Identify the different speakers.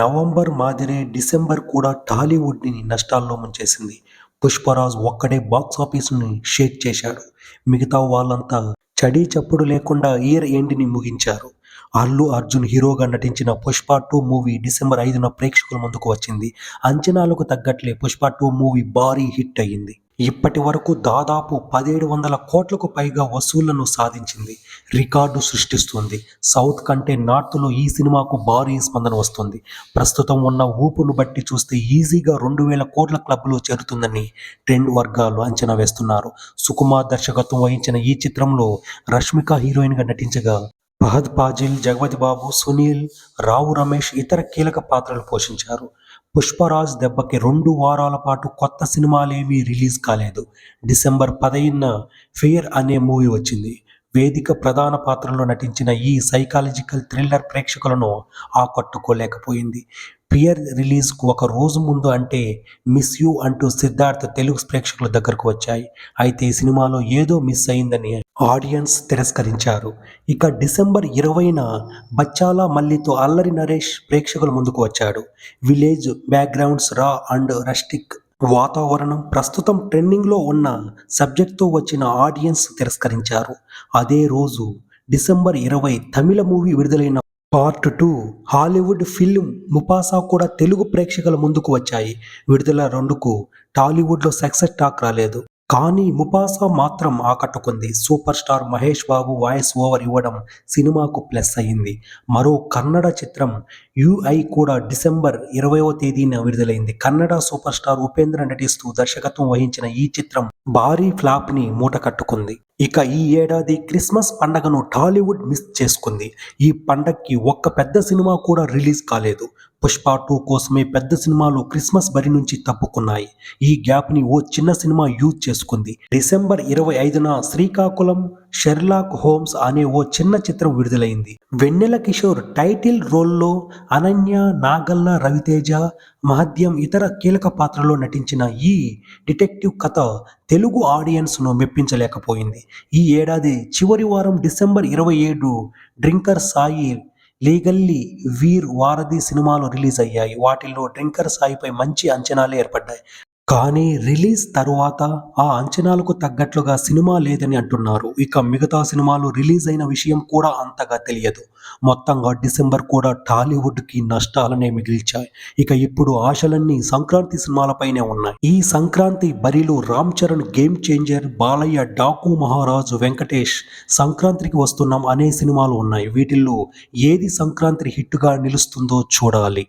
Speaker 1: November మాదిరే December కూడా టాలీవుడ్ని నష్టాల్లో ముంచేసింది. పుష్పరాజ్ ఒక్కడే బాక్స్ ఆఫీసుని షేక్ చేశాడు. మిగతా వాళ్ళంతా చడీ చప్పుడు లేకుండా ఇయర్ ఎండ్ని ముగించారు. అల్లు అర్జున్ హీరోగా నటించిన పుష్ప టూ మూవీ డిసెంబర్ ఐదున ప్రేక్షకుల ముందుకు వచ్చింది. అంచనాలకు తగ్గట్లే పుష్ప టూ మూవీ భారీ హిట్ అయ్యింది. ఇప్పటి వరకు దాదాపు పదిహేడు వందల కోట్లకు పైగా వసూళ్ళను సాధించింది రికార్డు సృష్టిస్తుంది. సౌత్ కంటే నార్త్లో ఈ సినిమాకు భారీ స్పందన వస్తుంది. ప్రస్తుతం ఉన్న ఊపును బట్టి చూస్తే ఈజీగా రెండు వేల కోట్ల క్లబ్లో చేరుతుందని ట్రెండ్ వర్గాలు అంచనా వేస్తున్నారు. సుకుమార్ దర్శకత్వం వహించిన ఈ చిత్రంలో రష్మిక హీరోయిన్గా నటించగా పహద్ పాజిల్ జగపతి బాబు సునీల్ రావు రమేష్ ఇతర కీలక పాత్రలు పోషించారు. పుష్పరాజ్ దెబ్బకి రెండు వారాల పాటు కొత్త సినిమాలేమీ రిలీజ్ కాలేదు. డిసెంబర్ పదైన ఫియర్ అనే మూవీ వచ్చింది. వేదిక ప్రధాన పాత్రలో నటించిన ఈ సైకాలజికల్ థ్రిల్లర్ ప్రేక్షకులను ఆకట్టుకోలేకపోయింది. పియర్ రిలీజ్కు ఒక రోజు ముందు అంటే మిస్ యూ అంటూ సిద్ధార్థ్ తెలుగు ప్రేక్షకుల దగ్గరకు వచ్చాయి. అయితే ఈ సినిమాలో ఏదో మిస్ అయిందని ఆడియన్స్ తిరస్కరించారు. ఇక డిసెంబర్ ఇరవైన బచ్చాల మల్లితో అల్లరి నరేష్ ప్రేక్షకుల ముందుకు వచ్చాడు. Village backgrounds raw and rustic వాతావరణం ప్రస్తుతం ట్రెండింగ్లో ఉన్న సబ్జెక్ట్తో వచ్చిన ఆడియన్స్ తిరస్కరించారు. అదే రోజు డిసెంబర్ ఇరవై తమిళ మూవీ విడుదలైన part two Hollywood film Mufasa కూడా తెలుగు ప్రేక్షకుల ముందుకు వచ్చాయి. విడుదల రెండుకు టాలీవుడ్లో సక్సెస్ టాక్ రాలేదు. కానీ ముపాసా మాత్రం ఆకట్టుకుంది. Super star Mahesh Babu voice over ఇవ్వడం సినిమాకు ప్లస్ అయింది. మరో కన్నడ చిత్రం యుఐ కూడా డిసెంబర్ ఇరవైవ తేదీన విడుదలైంది. కన్నడ సూపర్ స్టార్ ఉపేంద్ర నటిస్తూ దర్శకత్వం వహించిన ఈ చిత్రం భారీ ఫ్లాప్ని మూట కట్టుకుంది. ఇక ఈ ఏడాది క్రిస్మస్ పండగను టాలీవుడ్ మిస్ చేసుకుంది. ఈ పండగకి ఒక్క పెద్ద సినిమా కూడా రిలీజ్ కాలేదు. పుష్ప టూ కోసమే పెద్ద సినిమాలు క్రిస్మస్ బరి నుంచి తప్పుకున్నాయి. ఈ గ్యాప్ని ఓ చిన్న సినిమా యూజ్ చేసుకుంది. డిసెంబర్ ఇరవై ఐదున శ్రీకాకుళం షెర్లాక్ హోమ్స్ అనే ఓ చిన్న చిత్రం విడుదలైంది. వెన్నెల కిషోర్ టైటిల్ రోల్లో అనన్య నాగల్ల రవితేజ మహద్యం ఇతర కీలక పాత్రలో నటించిన ఈ డిటెక్టివ్ కథ తెలుగు ఆడియన్స్ను మెప్పించలేకపోయింది. ఈ ఏడాది చివరి వారం డిసెంబర్ ఇరవై ఏడు డ్రింకర్ సాయి లీగల్లీ వీర్ వారధి సినిమాలు రిలీజ్ అయ్యాయి వాటిల్లో డ్రింకర్ సాయిపై మంచి అంచనాలు ఏర్పడ్డాయి. కానీ రిలీజ్ తరువాత ఆ అంచనాలకు తగ్గట్లుగా సినిమా లేదని అంటున్నారు. ఇక మిగతా సినిమాలు రిలీజ్ అయిన విషయం కూడా అంతగా తెలియదు. మొత్తంగా డిసెంబర్ కూడా టాలీవుడ్కి నష్టాలనే మిగిల్చాయి. ఇక ఇప్పుడు ఆశలన్నీ సంక్రాంతి సినిమాలపైనే ఉన్నాయి. ఈ సంక్రాంతి బరిలో రామ్ చరణ్ గేమ్ చేంజర్ బాలయ్య డాకు మహారాజు వెంకటేష్ సంక్రాంతికి వస్తున్నాం అనే సినిమాలు ఉన్నాయి. వీటిల్లో ఏది సంక్రాంతి హిట్గా నిలుస్తుందో చూడాలి.